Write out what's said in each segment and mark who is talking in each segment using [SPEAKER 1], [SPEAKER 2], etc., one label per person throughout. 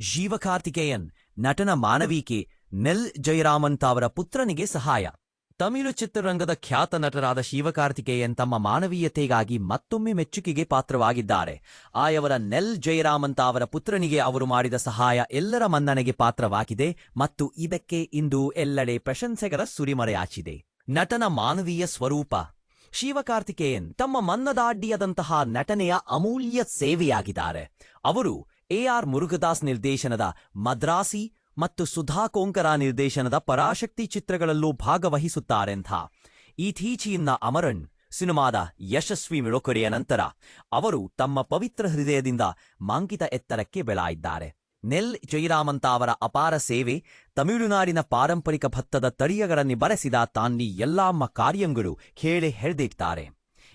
[SPEAKER 1] ಜೀವಕಾರ್ತಿಕೇಯನ್, ನಟನ ಮಾನವೀಕೆ, ನೆಲ್ ಜಯರಾಮನ್ ತಾವರ ಪುತ್ರನಿಗೆ ಸಹಾಯ. ತಮಿಳು ಚಿತ್ರರಂಗದ ಖ್ಯಾತ ನಟರಾದ ಶಿವಕಾರ್ತಿಕೇಯನ್ ತಮ್ಮ ಮಾನವೀಯತೆಗಾಗಿ ಮತ್ತೊಮ್ಮೆ ಮೆಚ್ಚುಗೆಗೆ ಪಾತ್ರವಾಗಿದ್ದಾರೆ. ಆಯವರ ನೆಲ್ ಜಯರಾಮಂತ ಅವರ ಪುತ್ರನಿಗೆ ಅವರು ಮಾಡಿದ ಸಹಾಯ ಎಲ್ಲರ ಮನ್ನಣೆಗೆ ಪಾತ್ರವಾಗಿದೆ ಮತ್ತು ಇದಕ್ಕೆ ಇಂದು ಎಲ್ಲೆಡೆ ಪ್ರಶಂಸೆಗರ ಸುರಿಮರೆಯಾಚಿದೆ. ನಟನ ಮಾನವೀಯ ಸ್ವರೂಪ. ಶಿವಕಾರ್ತಿಕೇಯನ್ ತಮ್ಮ ಮನ್ನದಾಡ್ಡಿಯದಂತಹ ನಟನೆಯ ಅಮೂಲ್ಯ ಸೇವೆಯಾಗಿದ್ದಾರೆ. ಅವರು ಎಆರ್ ಮುರುಗದಾಸ್ ನಿರ್ದೇಶನದ ಮದ್ರಾಸಿ ಮತ್ತು ಸುಧಾ ಕೋಂಕರ ನಿರ್ದೇಶನದ ಪರಾಶಕ್ತಿ ಚಿತ್ರಗಳಲ್ಲೂ ಭಾಗವಹಿಸುತ್ತಾರೆಂಥ ಇತ್ತೀಚಿನ ಅಮರನ್ ಸಿನಿಮಾದ ಯಶಸ್ವಿ ಮಿಳುಕೊರೆಯ ನಂತರ ಅವರು ತಮ್ಮ ಪವಿತ್ರ ಹೃದಯದಿಂದ ಮಾಂಕಿತ ಎತ್ತರಕ್ಕೆ ಬೆಳಾಯಿದ್ದಾರೆ. ನೆಲ್ ಜಯರಾಮಂತ ಅವರ ಅಪಾರ ಸೇವೆ ತಮಿಳುನಾಡಿನ ಪಾರಂಪರಿಕ ಭತ್ತದ ತಳಿಯಗಳನ್ನು ಬರೆಸಿದ ತಾನ್ನಿ ಎಲ್ಲಮ್ಮ ಕಾರ್ಯಂಗಳು ಹೇಳಿ ಹೆಳ್ದಿಟ್ಟಾರೆ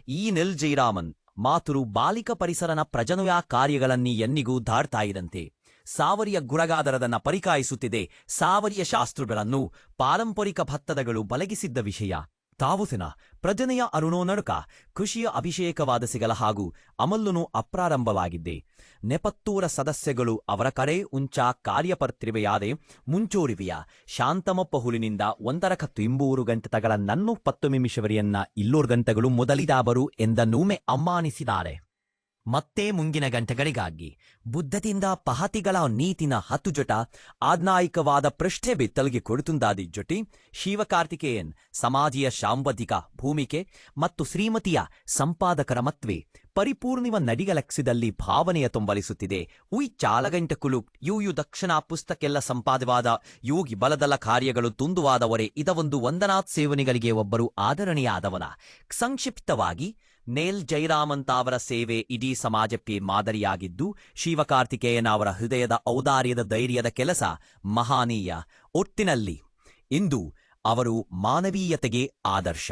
[SPEAKER 1] ಈ ನೆಲ್ ಜಯರಾಮನ್ ಮಾತುರು ಬಾಲಿಕ ಪರಿಸರನ ಪ್ರಜನುಯ ಕಾರ್ಯಗಳನ್ನಿ ಎನ್ನಿಗೂ ದಾಡ್ತಾಯಿದಂತೆ ಸಾವರಿಯ ಗುರಗಾದರದನ್ನ ಪರಿಕಾಯಿಸುತ್ತಿದೆ ಸಾವರಿಯ ಶಾಸ್ತ್ರಗಳನ್ನು ಪಾರಂಪರಿಕ ಭತ್ತದಗಳು ಬಲಗಿಸಿದ್ದ ವಿಷಯ. ತಾವುಸಿನ? ಪ್ರಜನೆಯ ಅರುಣೋ ನಡುಕ, ಕೃಷಿಯ ಅಭಿಷೇಕವಾದ ಸಿಗಲ ಹಾಗೂ ಅಮಲ್ಲುನು ಅಪ್ರಾರಂಭವಾಗಿದ್ದೆ. ನೆಪತ್ತೂರ ಸದಸ್ಯಗಳು ಅವರ ಕರೆ ಉಂಚ ಕಾರ್ಯಪರ್ತಿವೆಯಾದೆ ಮುಂಚೂರಿವೆಯ. ಶಾಂತಮಪ್ಪ ಹುಲಿನಿಂದ ಒಂದರ ಕತ್ತು ಇಂಬೂರು ಗಂಟೆ ತಗಳ ನನ್ನು ಪತ್ತು ನಿಮಿಷವರಿಯನ್ನ ಇಲ್ಲೂರು ಗಂಟೆಗಳು ಮೊದಲಿದಾಬರು ಎಂದ ನೂಮೆ ಅಮ್ಮಾನಿಸಿದ್ದಾರೆ ಮತ್ತೆ ಮುಂಗಿನ ಗಂಟೆಗಳಿಗಾಗಿ ಬುದ್ಧದಿಂದ ಪಹತಿಗಳ ನೀತಿನ ಹತ್ತು ಜೊಟ, ಆಜ್ಞಾಯಿಕವಾದ ಪೃಷ್ಠೆ ಬಿತ್ತಲಿಗೆ ಕೊಡುತ್ತುಂದಾದಿ ಜೊಟಿ, ಶಿವಕಾರ್ತಿಕೇಯನ್ ಸಮಾಜಿಯ ಶಾಂಬದಿಕ ಭೂಮಿಕೆ ಮತ್ತು ಶ್ರೀಮತಿಯ ಸಂಪಾದಕರ ಮತ್ವೆ ಪರಿಪೂರ್ಣಿವ ನಡಿಗಲಕ್ಸಿದಲ್ಲಿ ಭಾವನೆಯ ತುಂಬಲಿಸುತ್ತಿದೆ. ಉಯ್ ಚಾಲಗಂಟಕುಲು, ಯು ಯು ದಕ್ಷಿಣ ಪುಸ್ತಕೆಲ್ಲ ಸಂಪಾದವಾದ, ಯೋಗಿ ಬಲದಲ ಕಾರ್ಯಗಳು ತುಂದುವಾದವರೇ ಇದೊಂದು ವಂದನಾತ್ ಸೇವನೆಗಳಿಗೆ ಒಬ್ಬರು ಆದರಣೀಯಾದವನ. ಸಂಕ್ಷಿಪ್ತವಾಗಿ, ನೇಲ್ ಜೈರಾಮಂತ ಅವರ ಸೇವೆ ಇಡೀ ಸಮಾಜಕ್ಕೆ ಮಾದರಿಯಾಗಿದ್ದು, ಶಿವಕಾರ್ತಿಕೇಯನ ಅವರ ಹೃದಯದ ಔದಾರ್ಯದ ಧೈರ್ಯದ ಕೆಲಸ ಮಹಾನೀಯ. ಒಟ್ಟಿನಲ್ಲಿ, ಇಂದು ಅವರು ಮಾನವೀಯತೆಗೆ ಆದರ್ಶ.